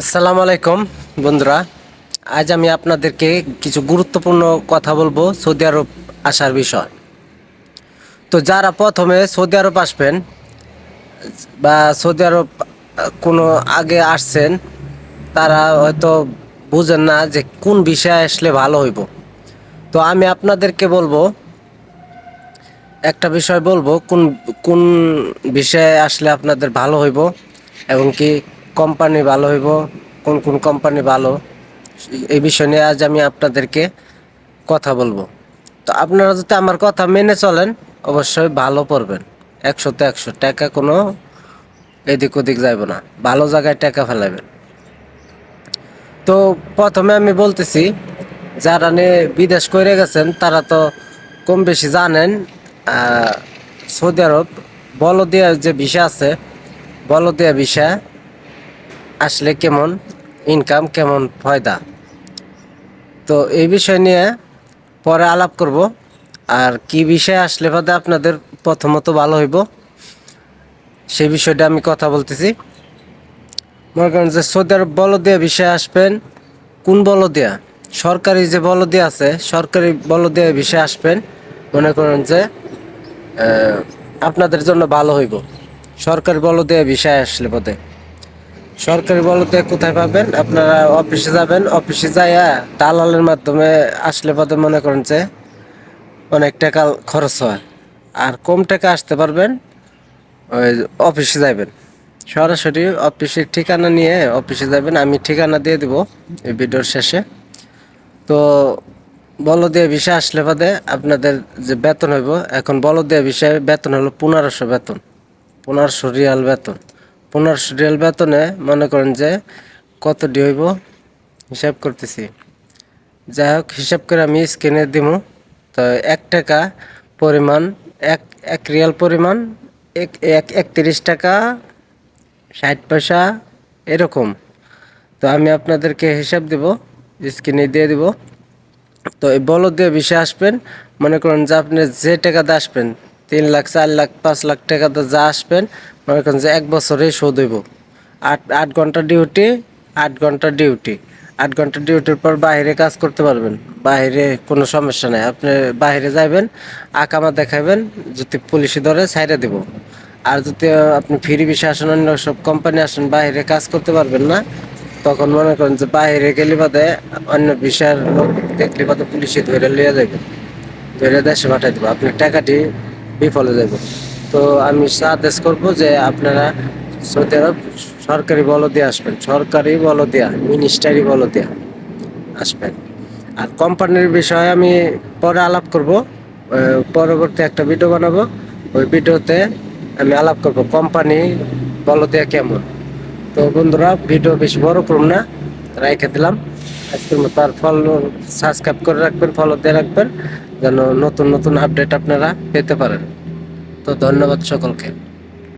আসসালামু আলাইকুম, বন্ধুরা। আজ আমি আপনাদেরকে কিছু গুরুত্বপূর্ণ কথা বলব সৌদি আরব আসার বিষয়। তো যারা প্রথমে সৌদি আরব আসবেন বা সৌদি আরব কোনো আগে আসছেন, তারা হয়তো বুঝেন না যে কোন বিষয়ে আসলে ভালো হইব। তো আমি আপনাদেরকে বলব, একটা বিষয় বলব, কোন কোন বিষয়ে আসলে আপনাদের ভালো হইব এবং কি কোম্পানি ভালো হইব, কোন কোন কোম্পানি ভালো, এই বিষয় নিয়ে আজ আমি আপনাদেরকে কথা বলব। তো আপনারা যদি আমার কথা মেনে চলেন, অবশ্যই ভালো পড়বেন। একশোতে একশো, টাকা কোনো এদিক ওদিক যাইব না, ভালো জায়গায় টাকা ফেলাবেন তো প্রথমে আমি বলতেছি, যারা নিয়ে বিদেশ করে গেছেন, তারা তো কম বেশি জানেন সৌদি আরব বলদিয়া যে ভিসা আছে, বলদিয়া ভিসা আসলে কেমন ইনকাম কেমন, ফয়দা? তো এই বিষয় নিয়ে পরে আলাপ করব। আর কি বিষয় আসলে বাদে আপনাদের প্রথমত ভালো হইব সেই বিষয়টা আমি কথা বলতেছি। মনে করেন যে সৌদি আরব বলদিয়া বিষয়ে আসবেন, কোন বলদিয়া? সরকারি যে বলদিয়া আছে, সরকারি বলদিয়া বিষয়ে আসবেন, মনে করেন যে আপনাদের জন্য ভালো হইব। সরকারি বলদিয়া বিষয়ে আসলে বোধে সরকারি বলদিয়া কোথায় পাবেন? আপনারা অফিসে যাবেন। অফিসে যাইয়া দালালের মাধ্যমে আসলে পথে মনে করেন যে অনেক টাকা খরচ হয়। আর কম টাকা আসতে পারবেন, ওই অফিসে যাবেন সরাসরি অফিসের ঠিকানা নিয়ে অফিসে যাবেন আমি ঠিকানা দিয়ে দিব এই ভিডিওর শেষে। তো বলদিয়া বিষয় আসলে বাদে আপনাদের যে বেতন হইব, এখন বলদিয়া বিষয়ে বেতন হলো পনেরোশো বেতন। পনেরোশো রিয়াল বেতন। পনেরোশো রিয়াল বেতনে মনে করেন যে কত ডি হইব হিসাব করতেছি। যাই হোক, হিসাব করে আমি স্ক্রিনে দিব তো এক টাকা পরিমাণ, এক এক রিয়াল পরিমাণ, এক এক, একত্রিশ টাকা, ষাট পয়সা, এরকম। তো আমি আপনাদেরকে হিসাব দেব স্ক্রিনে দিয়ে দিব। তো এই বলদ দিয়ে বিষয়ে আসবেন, মনে করেন যে আপনি যে টাকাতে আসবেন, তিন লাখ, চার লাখ, পাঁচ লাখ টাকাতে যা আসবেন মনে করেন যে এক বছরেই শোধ হইব। আট আট ঘণ্টা ডিউটি আট ঘণ্টা ডিউটি আট ঘণ্টা ডিউটির পর বাইরে কাজ করতে পারবেন। বাইরে কোনো সমস্যা নেই। আপনি বাইরে যাবেন আকামা দেখাবেন যদি পুলিশে ধরে ছাইড়ে দেব। আর যদি আপনি ফ্রি বিষয়ে আসেন, অন্য সব কোম্পানি আসেন বাইরে কাজ করতে পারবেন না, তখন মনে করেন যে বাইরে গেলে বাদে অন্য বিষয়ের লোক দেখলে বাদে পুলিশে ধরে লিয়ে যাবে ধরে দেশে পাঠাই দেবো। আপনার টাকাটি বিফলে যাবে তো আমি সাজেস্ট করব যে আপনারা সৌদি আরব সরকারি বল দিয়ে আসবেন, সরকারি বল দেয়া মিনিস্টারি বল দেয়া আসবেন। আর কোম্পানির বিষয়ে আমি পরে আলাপ করব পরবর্তী একটা ভিডিও বানাবো, ওই ভিডিওতে আমি আলাপ করব কোম্পানি বলো দেয়া কেমন। তো বন্ধুরা ভিডিও বেশি বড় করুন না রাইখে দিলাম। আজকের মতো আর ফলো সাবস্ক্রাইব করে রাখবেন ফলো দিয়ে রাখবেন, যেন নতুন নতুন আপডেট আপনারা পেতে পারেন। তো ধন্যবাদ সকলকে।